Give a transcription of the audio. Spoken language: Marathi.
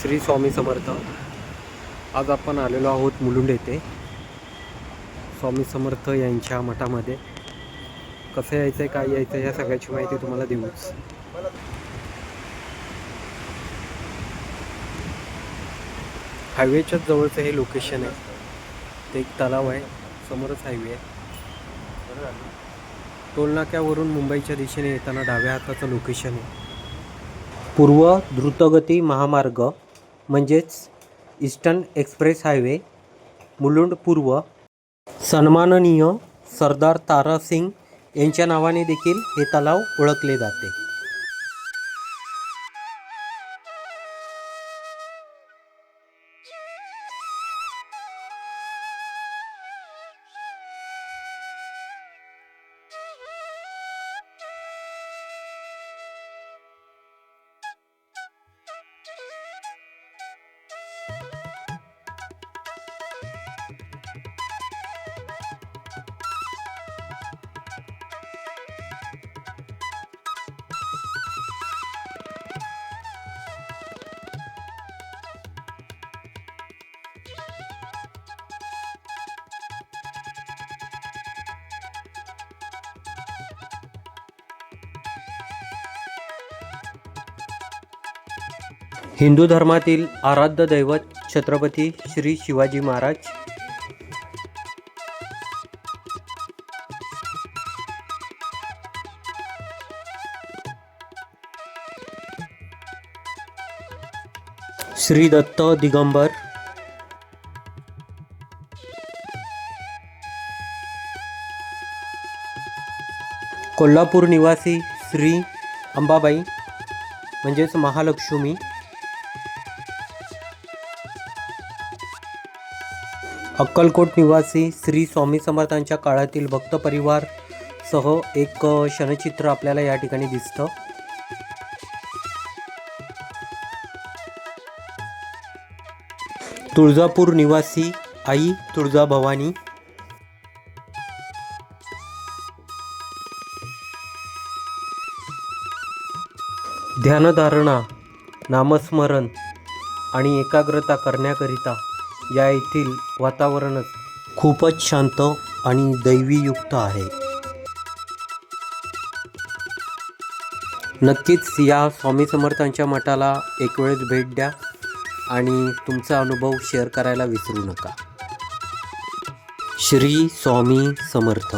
श्री स्वामी समर्थ. आज आपण आलेलो आहोत मुलुंड येथे. स्वामी समर्थ यांच्या मठामध्ये. कसं यायचं आहे काय यायचं आहे या सगळ्याची माहिती तुम्हाला देऊच. हायवेच्याच जवळचं हे लोकेशन आहे. ते एक तलाव आहे. समोरच हायवे आहे. टोलनाक्यावरून मुंबईच्या दिशेने येताना डाव्या हाताचं लोकेशन आहे. पूर्व द्रुतगती महामार्ग म्हणजेच ईस्टर्न एक्सप्रेस हायवे मुलुंड पूर्व. सन्माननीय सरदार तारासिंग यांच्या नावाने देखील हे तलाव ओळखले जाते. हिंदू धर्मातील आराध्य दैवत छत्रपती श्री शिवाजी महाराज. श्री दत्त दिगंबर. कोल्हापूर निवासी श्री अंबाबाई म्हणजेच महालक्ष्मी. अक्कलकोट निवासी श्री स्वामी समर्थांच्या काळातील भक्त परिवार सह एक क्षणचित्र आपल्याला या ठिकाणी दिसतं. तुळजापूर निवासी आई तुळजाभवानी ध्यानधारणा नामस्मरण आणि एकाग्रता करण्याकरिता या येथील वातावरणच खूपच शांत आणि दैवीयुक्त आहे. नक्कीच या स्वामी समर्थांच्या मठाला एक वेळेस भेट द्या आणि तुमचा अनुभव शेअर करायला विसरू नका. श्री स्वामी समर्थ.